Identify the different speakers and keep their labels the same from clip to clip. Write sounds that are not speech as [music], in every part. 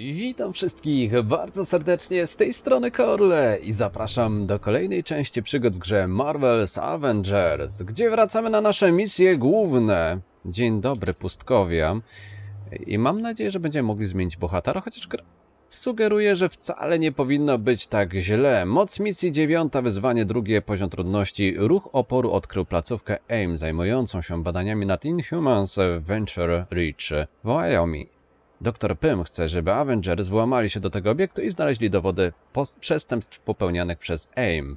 Speaker 1: Witam wszystkich bardzo serdecznie z tej strony Korle i zapraszam do kolejnej części przygód w grze Marvel's Avengers, gdzie wracamy na nasze misje główne. Dzień dobry, pustkowia. I mam nadzieję, że będziemy mogli zmienić bohatera, chociaż gra sugeruje, że wcale nie powinno być tak źle. Moc misji dziewiąta, wyzwanie drugie, poziom trudności. Ruch oporu odkrył placówkę AIM zajmującą się badaniami nad Inhumans Venture Reach w Wyoming. Doktor Pym chce, żeby Avengers włamali się do tego obiektu i znaleźli dowody przestępstw popełnianych przez AIM.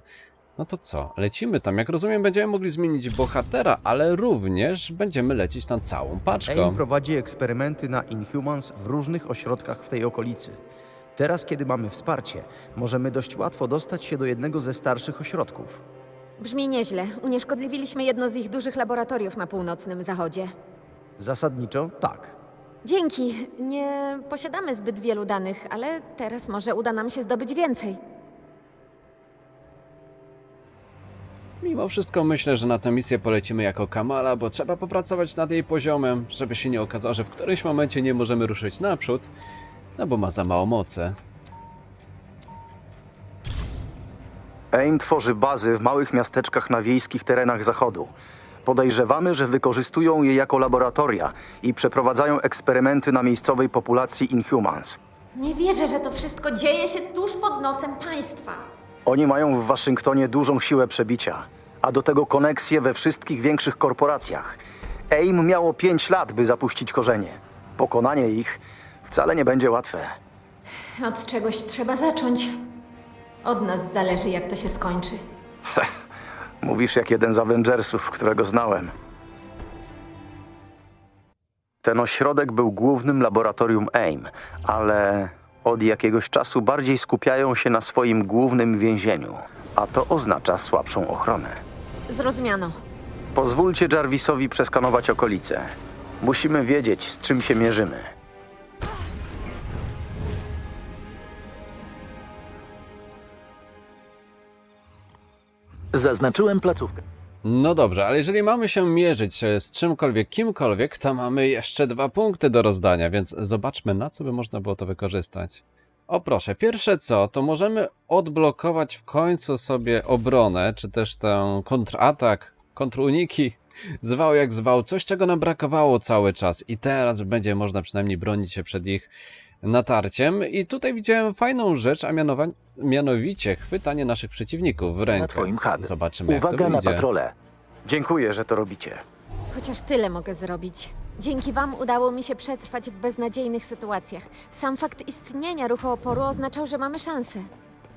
Speaker 1: No to co? Lecimy tam. Jak rozumiem, będziemy mogli zmienić bohatera, ale również będziemy lecieć tam całą paczką.
Speaker 2: AIM prowadzi eksperymenty na Inhumans w różnych ośrodkach w tej okolicy. Teraz, kiedy mamy wsparcie, możemy dość łatwo dostać się do jednego ze starszych ośrodków.
Speaker 3: Brzmi nieźle. Unieszkodliwiliśmy jedno z ich dużych laboratoriów na północnym zachodzie.
Speaker 2: Zasadniczo tak.
Speaker 3: Dzięki. Nie posiadamy zbyt wielu danych, ale teraz może uda nam się zdobyć więcej.
Speaker 1: Mimo wszystko myślę, że na tę misję polecimy jako Kamala, bo trzeba popracować nad jej poziomem, żeby się nie okazało, że w którymś momencie nie możemy ruszyć naprzód, no bo ma za mało mocy.
Speaker 2: AIM tworzy bazy w małych miasteczkach na wiejskich terenach zachodu. Podejrzewamy, że wykorzystują je jako laboratoria i przeprowadzają eksperymenty na miejscowej populacji Inhumans.
Speaker 3: Nie wierzę, że to wszystko dzieje się tuż pod nosem państwa.
Speaker 2: Oni mają w Waszyngtonie dużą siłę przebicia, a do tego koneksje we wszystkich większych korporacjach. AIM miało 5 lat, by zapuścić korzenie. Pokonanie ich wcale nie będzie łatwe.
Speaker 3: Od czegoś trzeba zacząć. Od nas zależy, jak to się skończy. [laughs]
Speaker 2: Mówisz jak jeden z Avengersów, którego znałem. Ten ośrodek był głównym laboratorium AIM, ale od jakiegoś czasu bardziej skupiają się na swoim głównym więzieniu, a to oznacza słabszą ochronę.
Speaker 3: Zrozumiano.
Speaker 2: Pozwólcie Jarvisowi przeskanować okolice. Musimy wiedzieć, z czym się mierzymy.
Speaker 4: Zaznaczyłem placówkę.
Speaker 1: No dobrze, ale jeżeli mamy się mierzyć e, z czymkolwiek, kimkolwiek, to mamy jeszcze dwa punkty do rozdania, więc zobaczmy na co by można było to wykorzystać. O proszę, pierwsze co, to możemy odblokować w końcu sobie obronę, czy też ten kontratak, kontruniki, zwał jak zwał, coś czego nam brakowało cały czas i teraz będzie można przynajmniej bronić się przed ich natarciem i tutaj widziałem fajną rzecz, a mianowa- mianowicie chwytanie naszych przeciwników w rękę.
Speaker 4: twoim HUD.
Speaker 1: Zobaczymy jak
Speaker 4: Uwaga
Speaker 1: to
Speaker 4: na
Speaker 1: wyjdzie.
Speaker 4: patrole.
Speaker 2: Dziękuję, że to robicie.
Speaker 3: Chociaż tyle mogę zrobić. Dzięki Wam udało mi się przetrwać w beznadziejnych sytuacjach. Sam fakt istnienia ruchu oporu oznaczał, że mamy szansę.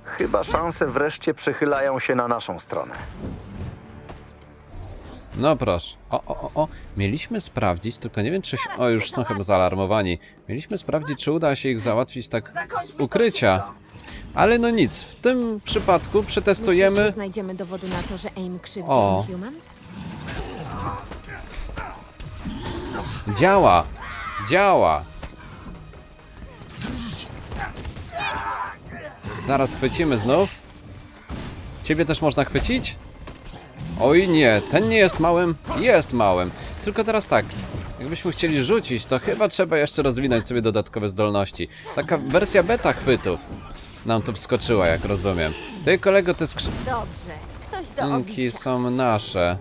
Speaker 2: Chyba szanse wreszcie przechylają się na naszą stronę.
Speaker 1: No proszę. O, o, o, o. Mieliśmy sprawdzić, tylko nie wiem czy się... O, już są chyba zaalarmowani. Mieliśmy sprawdzić, czy uda się ich załatwić tak z ukrycia. Ale no nic, w tym przypadku przetestujemy...
Speaker 3: znajdziemy dowody na to, że AIM krzywdzi
Speaker 1: O.
Speaker 3: Inhumans?
Speaker 1: Działa! Działa! Zaraz chwycimy znów. Ciebie też można chwycić? Oj nie, ten nie jest małym. Jest małym. Tylko teraz tak. Jakbyśmy chcieli rzucić, to chyba trzeba jeszcze rozwinąć sobie dodatkowe zdolności. Taka wersja beta chwytów nam tu wskoczyła, jak rozumiem. Ty kolego, te skrzynki
Speaker 3: Dobrze. Ktoś do obicia.
Speaker 1: są nasze.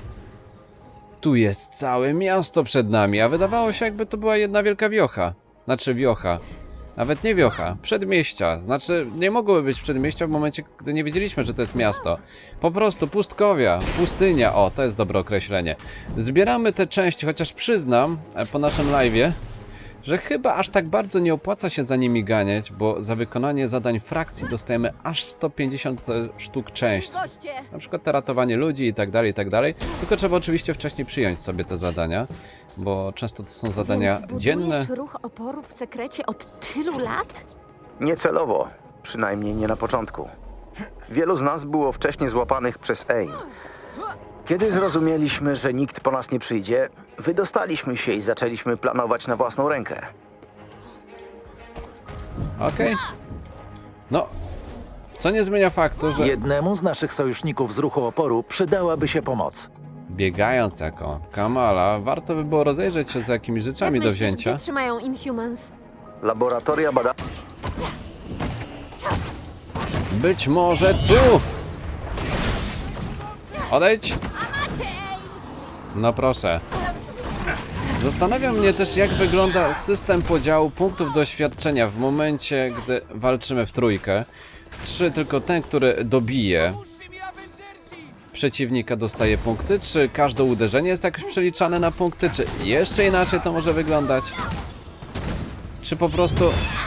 Speaker 1: Tu jest całe miasto przed nami, a wydawało się jakby to była jedna wielka wiocha. Znaczy wiocha. Nawet nie wiocha, przedmieścia. Znaczy, nie mogły być przedmieścia w momencie, gdy nie wiedzieliśmy, że to jest miasto. Po prostu pustkowia, pustynia. O, to jest dobre określenie. Zbieramy te części, chociaż przyznam e, po naszym live'ie, że chyba aż tak bardzo nie opłaca się za nimi ganiać, bo za wykonanie zadań frakcji dostajemy aż 150 sztuk części. Na przykład te ratowanie ludzi i tak dalej, i tak dalej. Tylko trzeba oczywiście wcześniej przyjąć sobie te zadania, bo często to są zadania
Speaker 3: Więc
Speaker 1: dzienne.
Speaker 3: ruch oporu w sekrecie od tylu lat?
Speaker 2: Niecelowo, przynajmniej nie na początku. Wielu z nas było wcześniej złapanych przez AIM. Kiedy zrozumieliśmy, że nikt po nas nie przyjdzie, wydostaliśmy się i zaczęliśmy planować na własną rękę.
Speaker 1: Okej. No, co nie zmienia faktu, że
Speaker 4: Jednemu z naszych sojuszników z ruchu oporu przydałaby się pomoc.
Speaker 1: biegając jako Kamala, warto by było rozejrzeć się za jakimiś rzeczami
Speaker 3: Jak
Speaker 1: do
Speaker 3: myślisz,
Speaker 1: wzięcia.
Speaker 3: gdzie trzymają Inhumans?
Speaker 2: Laboratoria bada...
Speaker 1: Być może tu! Odejdź! No proszę. Zastanawia mnie też, jak wygląda system podziału punktów doświadczenia w momencie, gdy walczymy w trójkę. Trzy tylko ten, który dobije przeciwnika dostaje punkty, czy każde uderzenie jest jakoś przeliczane na punkty, czy jeszcze inaczej to może wyglądać? Czy po prostu,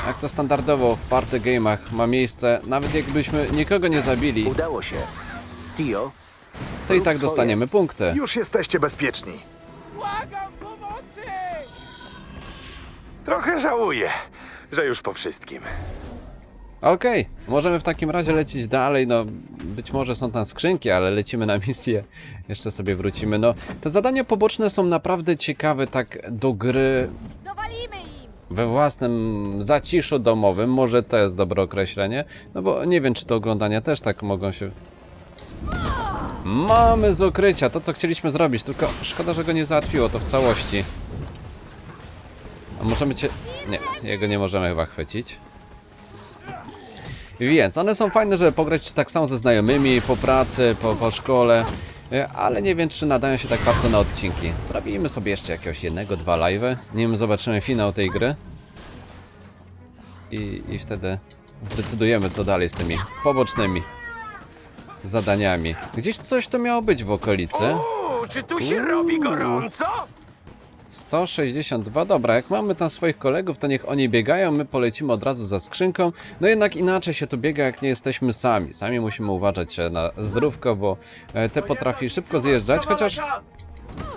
Speaker 1: jak to standardowo w party game'ach ma miejsce, nawet jakbyśmy nikogo nie zabili,
Speaker 4: Udało się. Tio,
Speaker 1: to i tak
Speaker 4: swoje.
Speaker 1: dostaniemy punkty.
Speaker 5: Już jesteście bezpieczni.
Speaker 6: Błagam pomocy!
Speaker 5: Trochę żałuję, że już po wszystkim.
Speaker 1: Okej, możemy w takim razie lecieć dalej, no być może są tam skrzynki, ale lecimy na misję, jeszcze sobie wrócimy. No, te zadania poboczne są naprawdę ciekawe tak do gry
Speaker 3: Dowalimy im!
Speaker 1: we własnym zaciszu domowym, może to jest dobre określenie, no bo nie wiem czy do oglądania też tak mogą się... Mamy z ukrycia, to co chcieliśmy zrobić, tylko szkoda, że go nie załatwiło to w całości. A możemy cię... Nie, jego nie możemy chyba chwycić. Więc one są fajne, żeby pograć tak samo ze znajomymi, po pracy, po, po szkole, e, ale nie wiem, czy nadają się tak bardzo na odcinki. Zrobimy sobie jeszcze jakiegoś jednego, dwa live'y, nim zobaczymy finał tej gry. I, I wtedy zdecydujemy, co dalej z tymi pobocznymi zadaniami. Gdzieś coś to miało być w okolicy.
Speaker 5: Uuu, czy tu się robi gorąco?
Speaker 1: 162, dobra, jak mamy tam swoich kolegów, to niech oni biegają, my polecimy od razu za skrzynką. No jednak inaczej się tu biega, jak nie jesteśmy sami. Sami musimy uważać się na zdrówko, bo e, te potrafi szybko zjeżdżać, chociaż...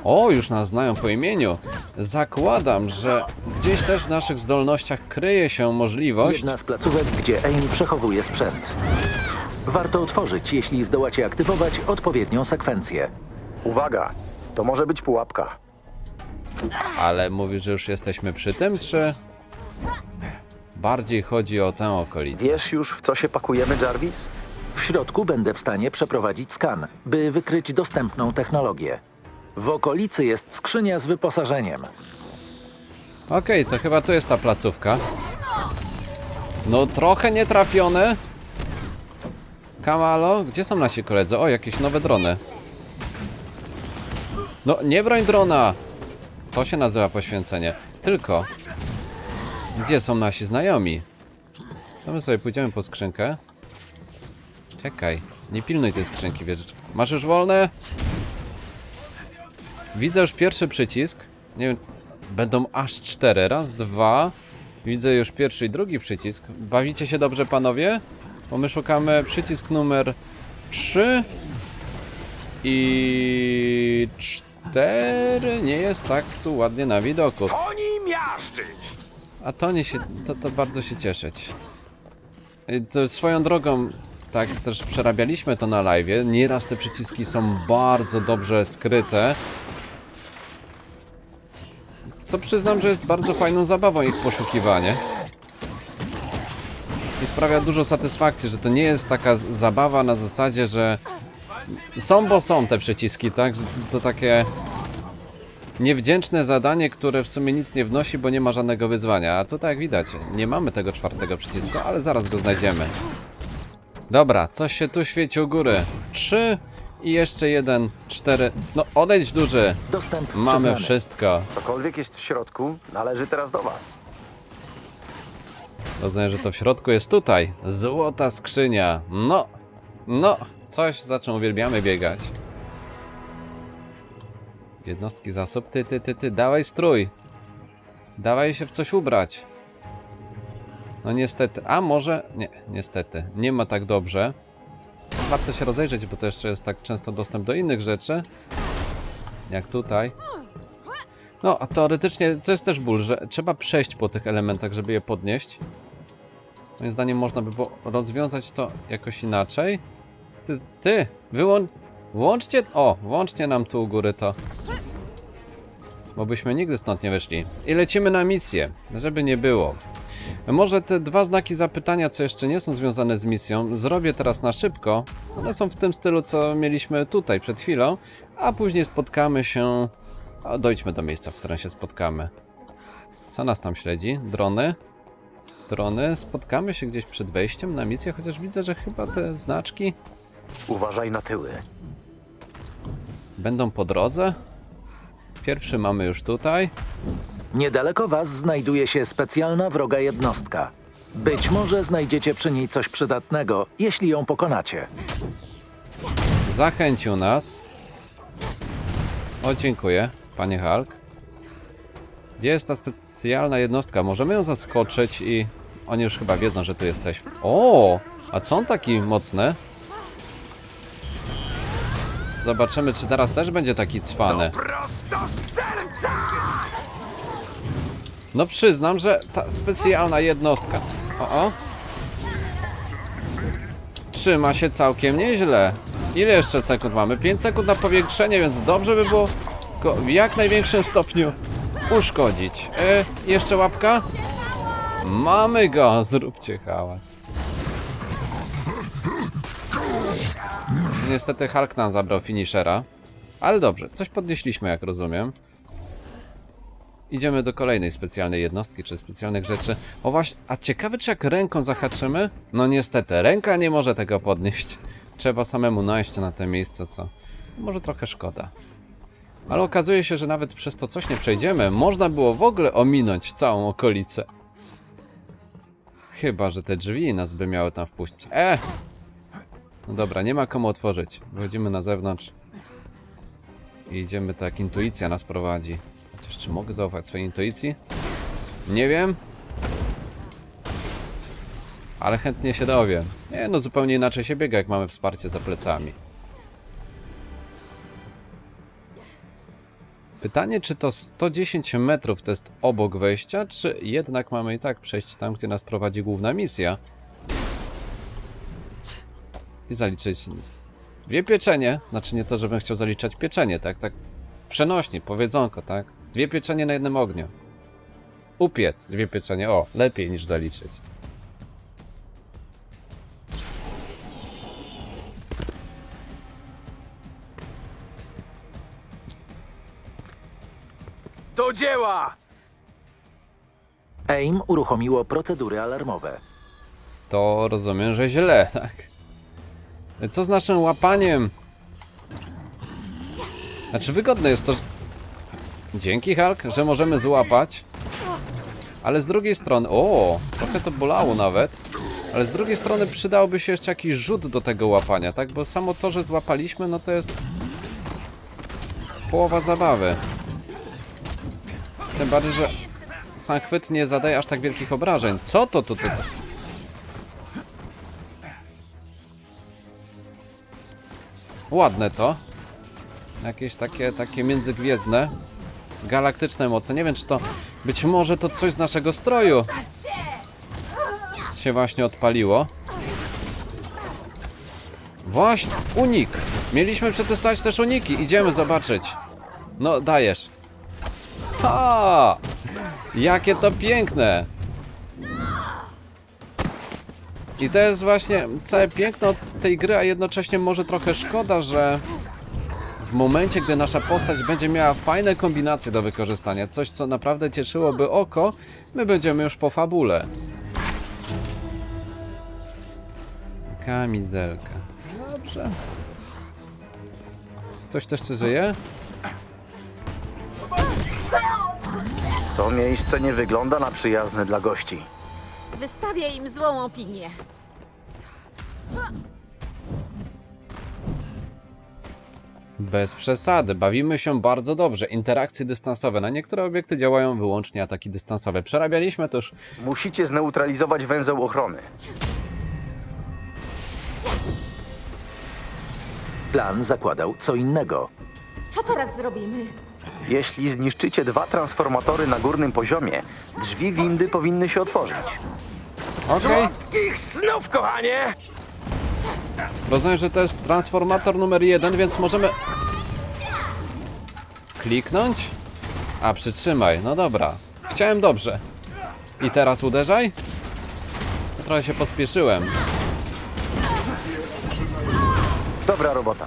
Speaker 1: O, już nas znają po imieniu. Zakładam, że gdzieś też w naszych zdolnościach kryje się możliwość...
Speaker 4: jedna z placówek, gdzie AIM przechowuje sprzęt. Warto otworzyć, jeśli zdołacie aktywować odpowiednią sekwencję.
Speaker 2: Uwaga, to może być pułapka.
Speaker 1: Ale mówisz, że już jesteśmy przy tym, czy... Bardziej chodzi o tę okolicę.
Speaker 2: Wiesz już, w co się pakujemy, Jarvis?
Speaker 4: W środku będę w stanie przeprowadzić skan, by wykryć dostępną technologię. W okolicy jest skrzynia z wyposażeniem.
Speaker 1: Okej, to chyba tu jest ta placówka. No trochę nietrafione. Kamalo, gdzie są nasi koledzy? O, jakieś nowe drony. No, nie broń drona! To się nazywa poświęcenie. Tylko, gdzie są nasi znajomi? To my sobie pójdziemy po skrzynkę. Czekaj, nie pilnuj tej skrzynki, wiesz. Masz już wolne? Widzę już pierwszy przycisk. Nie wiem, będą aż cztery. Raz, dwa. Widzę już pierwszy i drugi przycisk. Bawicie się dobrze, panowie? Bo my szukamy przycisk numer 3 i 4. Nie jest tak tu ładnie na widoku.
Speaker 5: Oni miażdżyć!
Speaker 1: A to nie się, to, to bardzo się cieszyć. Y, To swoją drogą, tak też przerabialiśmy to na live. Nieraz te przyciski są bardzo dobrze skryte. Co przyznam, że jest bardzo fajną zabawą ich poszukiwanie. I sprawia dużo satysfakcji, że to nie jest taka zabawa na zasadzie, że są, bo są te przyciski, tak? To takie niewdzięczne zadanie, które w sumie nic nie wnosi, bo nie ma żadnego wyzwania. A tutaj jak widać, nie mamy tego czwartego przycisku, ale zaraz go znajdziemy. Dobra, coś się tu świeci u góry. Trzy i jeszcze jeden, cztery. No odejdź duży.
Speaker 4: Dostęp
Speaker 1: Mamy
Speaker 4: przyznany.
Speaker 1: wszystko.
Speaker 2: Cokolwiek jest w środku, należy teraz do was.
Speaker 1: Rozumiem, że to w środku jest tutaj. Złota skrzynia. No, no, coś za czym uwielbiamy biegać. Jednostki zasób. Ty, ty, ty, ty, dawaj strój. Dawaj się w coś ubrać. No niestety, a może, nie, niestety, nie ma tak dobrze. Warto się rozejrzeć, bo to jeszcze jest tak często dostęp do innych rzeczy. Jak tutaj. No, a teoretycznie to jest też ból, że trzeba przejść po tych elementach, żeby je podnieść. Moim zdaniem można by było rozwiązać to jakoś inaczej. Ty, ty wyłącz... Włączcie... O, włączcie nam tu u góry to. Bo byśmy nigdy stąd nie wyszli. I lecimy na misję, żeby nie było. Może te dwa znaki zapytania, co jeszcze nie są związane z misją, zrobię teraz na szybko. One są w tym stylu, co mieliśmy tutaj przed chwilą, a później spotkamy się... A dojdźmy do miejsca, w którym się spotkamy. Co nas tam śledzi? Drony? Strony spotkamy się gdzieś przed wejściem na misję, chociaż widzę, że chyba te znaczki
Speaker 2: Uważaj na tyły.
Speaker 1: będą po drodze. Pierwszy mamy już tutaj.
Speaker 4: Niedaleko was znajduje się specjalna wroga jednostka. Być może znajdziecie przy niej coś przydatnego, jeśli ją pokonacie.
Speaker 1: Zachęcił nas. O, dziękuję, panie Hulk. Gdzie jest ta specjalna jednostka? Możemy ją zaskoczyć i... Oni już chyba wiedzą, że tu jesteśmy. O! A co on taki mocny? Zobaczymy, czy teraz też będzie taki cwany. No przyznam, że ta specjalna jednostka. O, o. Trzyma się całkiem nieźle. Ile jeszcze sekund mamy? 5 sekund na powiększenie, więc dobrze by było go w jak największym stopniu uszkodzić. E, jeszcze łapka? Mamy go! Zróbcie hałas. Niestety Hulk nam zabrał finishera. Ale dobrze, coś podnieśliśmy, jak rozumiem. Idziemy do kolejnej specjalnej jednostki, czy specjalnych rzeczy. O właśnie, a ciekawe czy jak ręką zahaczymy? No niestety, ręka nie może tego podnieść. Trzeba samemu najść na to miejsce, co może trochę szkoda. Ale okazuje się, że nawet przez to coś nie przejdziemy. Można było w ogóle ominąć całą okolicę. Chyba, że te drzwi nas by miały tam wpuścić. E! No dobra, nie ma komu otworzyć. Wychodzimy na zewnątrz. I idziemy tak, intuicja nas prowadzi. Chociaż czy mogę zaufać swojej intuicji? Nie wiem. Ale chętnie się dowiem. Nie, no zupełnie inaczej się biega, jak mamy wsparcie za plecami. Pytanie, czy to 110 metrów to jest obok wejścia, czy jednak mamy i tak przejść tam, gdzie nas prowadzi główna misja? I zaliczyć dwie pieczenie. Znaczy nie to, żebym chciał zaliczać pieczenie, tak? Tak przenośnie, powiedzonko, tak? Dwie pieczenie na jednym ogniu. Upiec dwie pieczenie, o, lepiej niż zaliczyć.
Speaker 5: Do dzieła!
Speaker 4: AIM uruchomiło procedury alarmowe.
Speaker 1: To rozumiem, że źle, [laughs] tak? Co z naszym łapaniem? Znaczy wygodne jest to, że... Dzięki Hulk, że możemy złapać. Ale z drugiej strony... O, trochę to bolało nawet. Ale z drugiej strony przydałby się jeszcze jakiś rzut do tego łapania, tak? Bo samo to, że złapaliśmy, no to jest... Połowa zabawy. Tym bardziej, że sam chwyt nie zadaje aż tak wielkich obrażeń. Co to tu? to, to? Ładne to. Jakieś takie, takie międzygwiezdne. Galaktyczne moce. Nie wiem, czy to... Być może to coś z naszego stroju. Się właśnie odpaliło. Właśnie, unik. Mieliśmy przetestować też uniki. Idziemy zobaczyć. No, dajesz. Ha! Jakie to piękne! I to jest właśnie całe piękno tej gry, a jednocześnie może trochę szkoda, że w momencie, gdy nasza postać będzie miała fajne kombinacje do wykorzystania, coś co naprawdę cieszyłoby oko, my będziemy już po fabule. Kamizelka. Dobrze. Ktoś też jeszcze żyje?
Speaker 2: To miejsce nie wygląda na przyjazne dla gości.
Speaker 3: Wystawię im złą opinię.
Speaker 1: Bez przesady, bawimy się bardzo dobrze. Interakcje dystansowe. Na niektóre obiekty działają wyłącznie ataki dystansowe. Przerabialiśmy już
Speaker 2: Musicie zneutralizować węzeł ochrony.
Speaker 4: Plan zakładał co innego.
Speaker 3: Co teraz zrobimy?
Speaker 2: Jeśli zniszczycie dwa transformatory na górnym poziomie, drzwi windy powinny się otworzyć.
Speaker 1: Okej,
Speaker 5: Ich snów, kochanie!
Speaker 1: rozumiem, że to jest transformator numer jeden, więc możemy... Kliknąć? A, przytrzymaj, no dobra. Chciałem dobrze. I teraz uderzaj? Trochę się pospieszyłem.
Speaker 2: Dobra robota.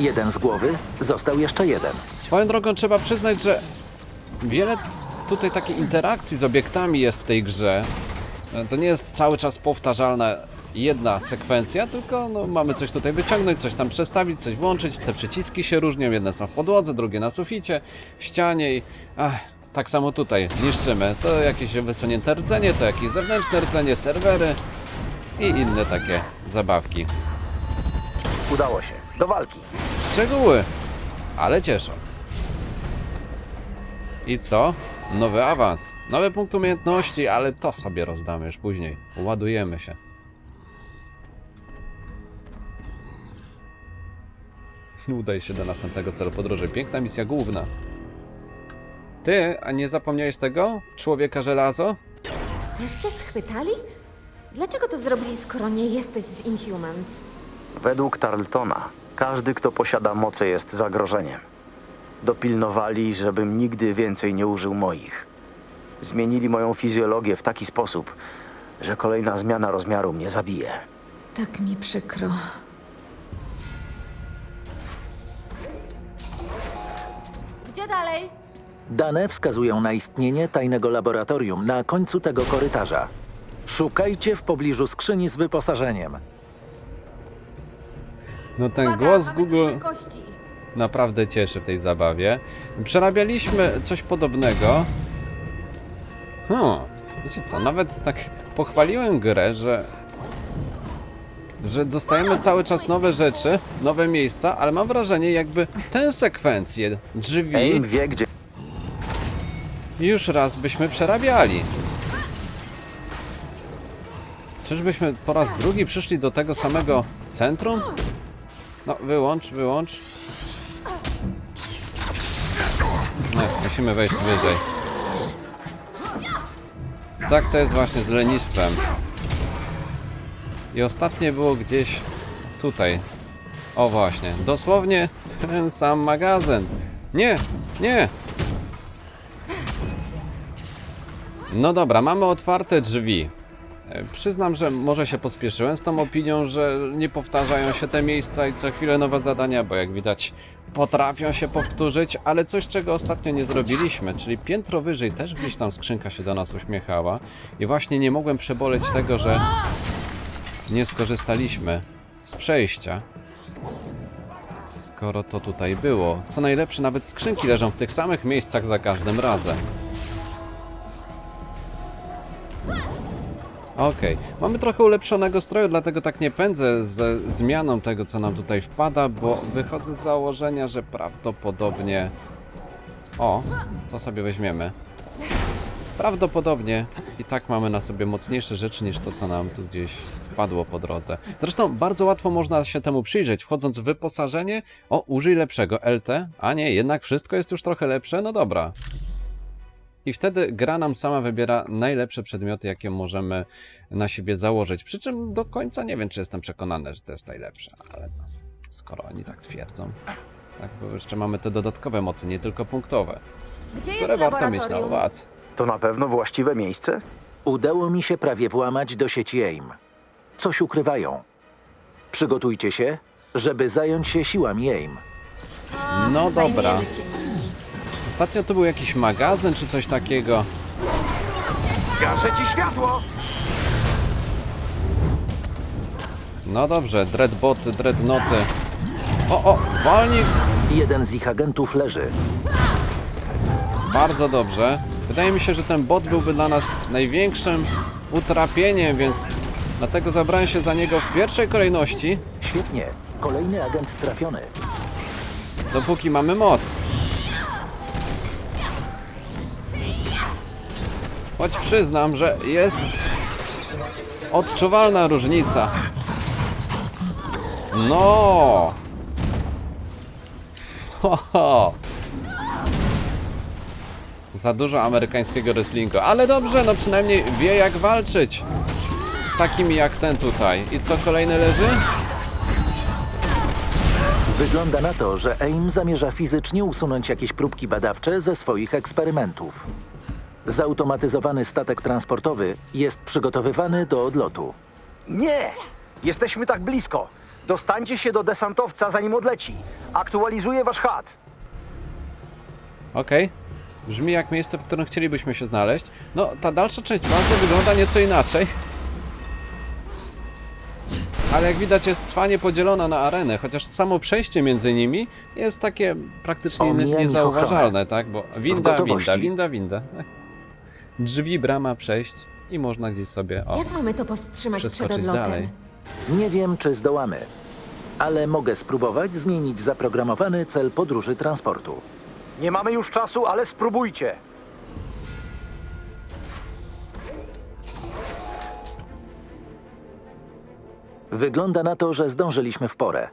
Speaker 4: Jeden z głowy, został jeszcze jeden.
Speaker 1: Swoją drogą trzeba przyznać, że wiele tutaj takiej interakcji z obiektami jest w tej grze. E, To nie jest cały czas powtarzalna jedna sekwencja, tylko no, mamy coś tutaj wyciągnąć, coś tam przestawić, coś włączyć. Te przyciski się różnią, jedne są w podłodze, drugie na suficie, w ścianie i ach, tak samo tutaj niszczymy. To jakieś wysunięte rdzenie, to jakieś zewnętrzne rdzenie, serwery i inne takie zabawki.
Speaker 2: Udało się. Do walki.
Speaker 1: Szczegóły, ale cieszą. I co? Nowy awans, nowy punkt umiejętności, ale to sobie rozdamy już później. Ładujemy się. Udaj się do następnego celu podróży. Piękna misja główna. Ty, a nie zapomniałeś tego? Człowieka żelazo?
Speaker 3: Też cię schwytali? Dlaczego to zrobili, skoro nie jesteś z Inhumans?
Speaker 2: Według Tarletona, każdy, kto posiada moce, jest zagrożeniem. Dopilnowali, żebym nigdy więcej nie użył moich. Zmienili moją fizjologię w taki sposób, że kolejna zmiana rozmiaru mnie zabije.
Speaker 3: Tak mi przykro. Gdzie dalej?
Speaker 4: Dane wskazują na istnienie tajnego laboratorium na końcu tego korytarza. Szukajcie w pobliżu skrzyni z wyposażeniem.
Speaker 1: No ten
Speaker 3: Uwaga,
Speaker 1: głos
Speaker 3: mamy tu
Speaker 1: Google
Speaker 3: złe kości.
Speaker 1: naprawdę cieszy w tej zabawie. Przerabialiśmy coś podobnego. Hmm, wiecie co, nawet tak pochwaliłem grę, że że dostajemy cały czas nowe rzeczy, nowe miejsca, ale mam wrażenie jakby tę sekwencję drzwi
Speaker 2: Aim wie, gdzie
Speaker 1: już raz byśmy przerabiali. Czyżbyśmy po raz drugi przyszli do tego samego centrum? No, wyłącz, wyłącz. Nie, musimy wejść wyżej. Tak to jest właśnie z lenistwem. I ostatnie było gdzieś tutaj. O właśnie, dosłownie ten sam magazyn. Nie, nie, No dobra, mamy otwarte drzwi. Przyznam, że może się pospieszyłem z tą opinią, że nie powtarzają się te miejsca i co chwilę nowe zadania, bo jak widać potrafią się powtórzyć, ale coś czego ostatnio nie zrobiliśmy, czyli piętro wyżej też gdzieś tam skrzynka się do nas uśmiechała i właśnie nie mogłem przeboleć tego, że nie skorzystaliśmy z przejścia. Skoro to tutaj było. Co najlepsze, nawet skrzynki leżą w tych samych miejscach za każdym razem. Okej, mamy trochę ulepszonego stroju, dlatego tak nie pędzę ze zmianą tego, co nam tutaj wpada, bo wychodzę z założenia, że prawdopodobnie... O, co sobie weźmiemy? Prawdopodobnie i tak mamy na sobie mocniejsze rzeczy niż to, co nam tu gdzieś wpadło po drodze. Zresztą bardzo łatwo można się temu przyjrzeć, wchodząc w wyposażenie. O, użyj lepszego LT. A nie, jednak wszystko jest już trochę lepsze. No dobra. I wtedy gra nam sama wybiera najlepsze przedmioty, jakie możemy na siebie założyć. Przy czym do końca nie wiem, czy jestem przekonany, że to jest najlepsze, ale no, skoro oni tak twierdzą. Tak, bo jeszcze mamy te dodatkowe mocy, nie tylko punktowe,
Speaker 3: Gdzie jest
Speaker 1: które warto mieć na
Speaker 3: laboratorium?
Speaker 1: uwadze.
Speaker 2: to na pewno właściwe miejsce?
Speaker 4: Udało mi się prawie włamać do sieci AIM. Coś ukrywają. Przygotujcie się, żeby zająć się siłami AIM.
Speaker 1: No dobra.
Speaker 3: zajmiemy się.
Speaker 1: Ostatnio to był jakiś magazyn czy coś takiego.
Speaker 5: Gaszę ci światło!
Speaker 1: No dobrze, dreadboty, dreadnoty. O, o, walnik!
Speaker 4: Jeden z ich agentów leży.
Speaker 1: Bardzo dobrze. Wydaje mi się, że ten bot byłby dla nas największym utrapieniem, więc dlatego zabrałem się za niego w pierwszej kolejności,
Speaker 4: Świetnie. Kolejny agent trafiony.
Speaker 1: dopóki mamy moc. Choć przyznam, że jest odczuwalna różnica. No! Ho, ho. Za dużo amerykańskiego wrestlingu, ale dobrze, no przynajmniej wie jak walczyć z takimi jak ten tutaj. I co kolejny leży?
Speaker 4: Wygląda na to, że AIM zamierza fizycznie usunąć jakieś próbki badawcze ze swoich eksperymentów. Zautomatyzowany statek transportowy jest przygotowywany do odlotu.
Speaker 2: Nie! Jesteśmy tak blisko. Dostańcie się do desantowca, zanim odleci. Aktualizuję wasz chat.
Speaker 1: Okej. Brzmi jak miejsce, w którym chcielibyśmy się znaleźć. No, ta dalsza część bazy wygląda nieco inaczej. Ale jak widać jest cwanie podzielona na arenę, chociaż samo przejście między nimi jest takie praktycznie nie- niezauważalne, tak? Bo winda,
Speaker 4: gotowości.
Speaker 1: winda, winda, winda. Drzwi, brama, przejść i można gdzieś sobie, o,
Speaker 3: Jak mamy to powstrzymać przed
Speaker 1: przeskoczyć
Speaker 3: odlotem?
Speaker 1: dalej.
Speaker 4: Nie wiem, czy zdołamy, ale mogę spróbować zmienić zaprogramowany cel podróży transportu.
Speaker 2: Nie mamy już czasu, ale spróbujcie.
Speaker 4: Wygląda na to, że zdążyliśmy w porę.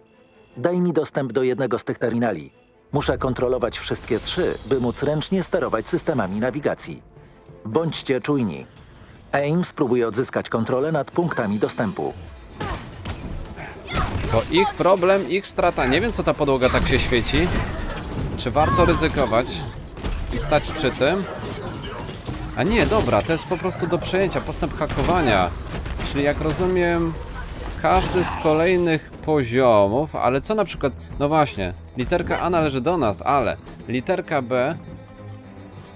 Speaker 4: Daj mi dostęp do jednego z tych terminali. Muszę kontrolować wszystkie trzy, by móc ręcznie sterować systemami nawigacji. Bądźcie czujni. AIM spróbuje odzyskać kontrolę nad punktami dostępu.
Speaker 1: To ich problem, ich strata. Nie wiem, co ta podłoga tak się świeci. Czy warto ryzykować i stać przy tym? A nie, dobra, to jest po prostu do przejęcia, postęp hakowania. Czyli jak rozumiem, każdy z kolejnych poziomów, ale co na przykład, no właśnie, literka A należy do nas, ale literka B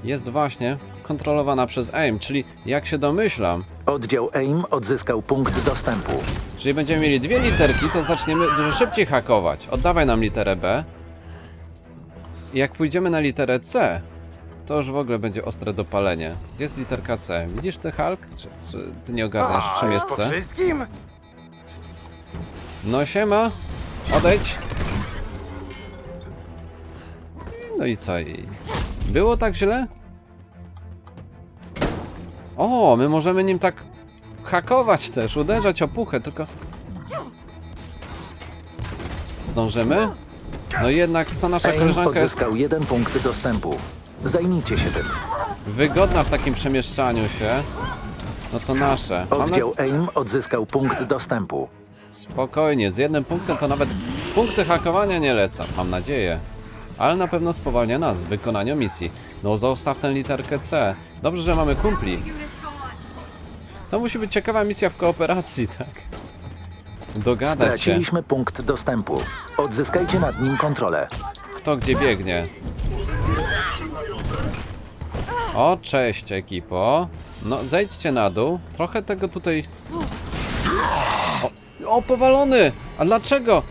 Speaker 1: jest właśnie kontrolowana przez AIM, czyli jak się domyślam,
Speaker 4: Oddział AIM odzyskał punkt dostępu.
Speaker 1: Jeżeli będziemy mieli dwie literki, to zaczniemy dużo szybciej hakować. Oddawaj nam literę B. I jak pójdziemy na literę C, to już w ogóle będzie ostre dopalenie. Gdzie jest literka C? Widzisz ty Hulk? Czy, czy ty nie ogarniasz, czym jest
Speaker 5: po
Speaker 1: C?
Speaker 5: wszystkim?
Speaker 1: No siema, odejdź. No i co? I... Było tak źle? O, my możemy nim tak hakować też, uderzać o puchę, tylko... Zdążymy? No jednak, co nasza
Speaker 4: AIM
Speaker 1: koleżanka jest
Speaker 4: odzyskał jeden punkt dostępu. Zajmijcie się tym.
Speaker 1: wygodna w takim przemieszczaniu się, no to nasze.
Speaker 4: Oddział AIM odzyskał punkt dostępu.
Speaker 1: Spokojnie, z jednym punktem to nawet punkty hakowania nie lecą, mam nadzieję. Ale na pewno spowalnia nas w wykonaniu misji. No zostaw tę literkę C. Dobrze, że mamy kumpli. To musi być ciekawa misja w kooperacji, tak? Dogadać się,
Speaker 4: Straciliśmy punkt dostępu. Odzyskajcie nad nim kontrolę.
Speaker 1: kto gdzie biegnie. O, cześć ekipo. No, zejdźcie na dół. Trochę tego tutaj... O, o powalony! A dlaczego?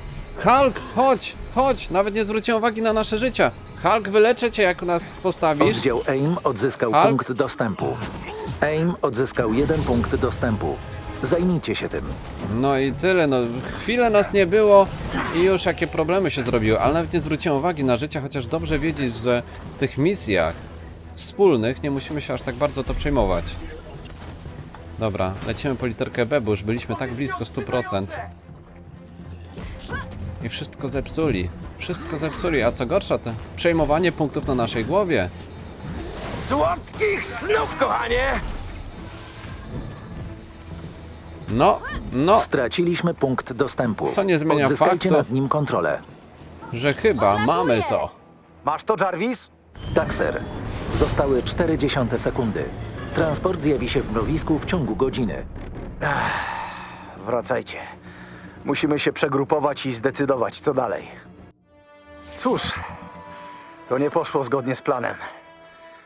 Speaker 1: Hulk, chodź, chodź! Nawet nie zwróciłem uwagi na nasze życia. Hulk, wyleczę cię, jak nas postawisz.
Speaker 4: Oddział AIM odzyskał
Speaker 1: Hulk?
Speaker 4: punkt dostępu. AIM odzyskał jeden punkt dostępu. Zajmijcie się tym.
Speaker 1: No i tyle, no chwilę nas nie było i już jakie problemy się zrobiły, ale nawet nie zwróciłem uwagi na życie, chociaż dobrze wiedzieć, że w tych misjach wspólnych nie musimy się aż tak bardzo to przejmować. Dobra, lecimy po literkę B, bo już byliśmy tak blisko 100%. I wszystko zepsuli. Wszystko zepsuli, a co gorsza, to przejmowanie punktów na naszej głowie.
Speaker 5: Słodkich snów, kochanie!
Speaker 1: No, no,
Speaker 4: Straciliśmy punkt dostępu.
Speaker 1: Co nie zmienia
Speaker 4: Odzyskajcie
Speaker 1: faktu.
Speaker 4: nad nim kontrolę.
Speaker 1: że chyba mamy to.
Speaker 2: Masz to, Jarvis?
Speaker 4: Tak, ser. Zostały 0,4 sekundy. Transport zjawi się w mrowisku w ciągu godziny.
Speaker 2: Wracajcie. Musimy się przegrupować i zdecydować, co dalej. Cóż, to nie poszło zgodnie z planem.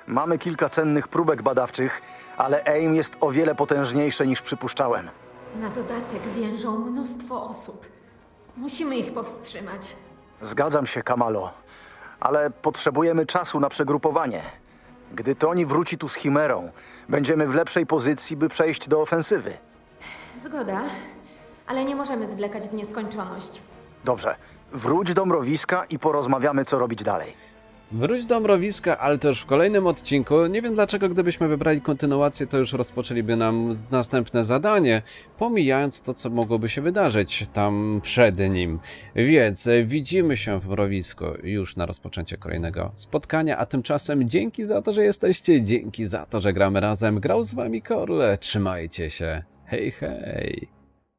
Speaker 2: Mamy kilka cennych próbek badawczych, ale AIM jest o wiele potężniejsze niż przypuszczałem.
Speaker 3: Na dodatek więżą mnóstwo osób. Musimy ich powstrzymać.
Speaker 2: Zgadzam się, Kamalo, ale potrzebujemy czasu na przegrupowanie. Gdy Tony wróci tu z Chimerą, będziemy w lepszej pozycji, by przejść do ofensywy.
Speaker 3: Zgoda, ale nie możemy zwlekać w nieskończoność.
Speaker 2: Dobrze, wróć do mrowiska i porozmawiamy, co robić dalej.
Speaker 1: Wróć do mrowiska, ale też w kolejnym odcinku. Nie wiem dlaczego, gdybyśmy wybrali kontynuację, to już rozpoczęliby nam następne zadanie, pomijając to, co mogłoby się wydarzyć tam przed nim. Więc widzimy się w mrowisku już na rozpoczęcie kolejnego spotkania, a tymczasem dzięki za to, że jesteście, dzięki za to, że gramy razem. Grał z wami Korle, trzymajcie się. Hej, hej.